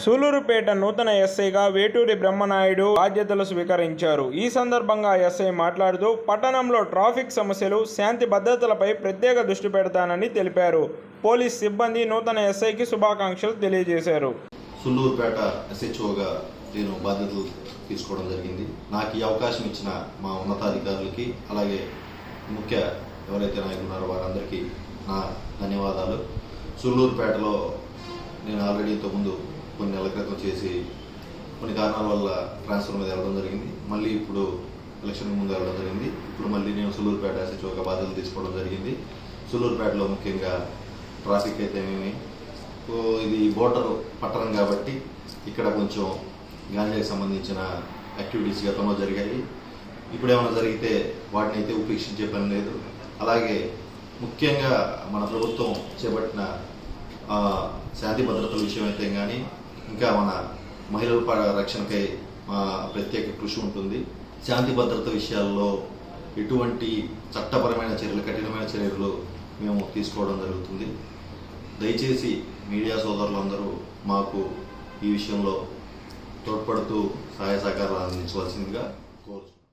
సూలూరుపేట నూతన ఎస్ఐగా వేటూరి బ్రహ్మనాయుడు బాధ్యతలు స్వీకరించారు. ఈ సందర్భంగా ఎస్ఐ మాట్లాడుతూ పట్టణంలో ట్రాఫిక్ సమస్యలు శాంతి భద్రతలపై ప్రత్యేక దృష్టి పెడతానని తెలిపారు. పోలీస్ సిబ్బంది నూతన ఎస్ఐకి శుభాకాంక్షలు తెలియజేశారు. సూలూరుపేట ఎస్హెచ్ఓగా నేను బాధ్యతలు తీసుకోవడం జరిగింది. నాకు ఈ అవకాశం ఇచ్చిన మా ఉన్నతాధికారులకి అలాగే ముఖ్య ఎవరైతే నాయకులు ఉన్నారో వారందరికీ నా ధన్యవాదాలు. సూళ్ళూరుపేటలో నేను ఆల్రెడీ ఇంతకుముందు కొన్ని నెలల క్రితం చేసి కొన్ని కారణాల వల్ల ట్రాన్స్ఫర్ మీద వెళ్ళడం జరిగింది. మళ్ళీ ఇప్పుడు ఎలక్షన్ ముందు వెళ్ళడం జరిగింది. ఇప్పుడు మళ్ళీ నేను సులూరుపేట ఎస్హెచ్ఓగా బాధ్యతలు తీసుకోవడం జరిగింది. సులూరుపేటలో ముఖ్యంగా ట్రాఫిక్ అయితేనేమి ఇది బోర్డర్ పట్టణం కాబట్టి ఇక్కడ కొంచెం గాంజాకి సంబంధించిన యాక్టివిటీస్ గతంలో జరిగాయి. ఇప్పుడు ఏమైనా జరిగితే వాటిని అయితే ఉపేక్షించే పని లేదు. అలాగే ముఖ్యంగా మన ప్రభుత్వం చేపట్టిన శాంతి భద్రతల విషయం అయితే కానీ ఇంకా మన మహిళల రక్షణకై మా ప్రత్యేక కృషి ఉంటుంది. శాంతి భద్రత విషయాల్లో ఎటువంటి చట్టపరమైన చర్యలు కఠినమైన చర్యలు మేము తీసుకోవడం జరుగుతుంది. దయచేసి మీడియా సోదరులందరూ మాకు ఈ విషయంలో తోడ్పడుతూ సహాయ సహకారాలు అందించవలసిందిగా కోరుతున్నాను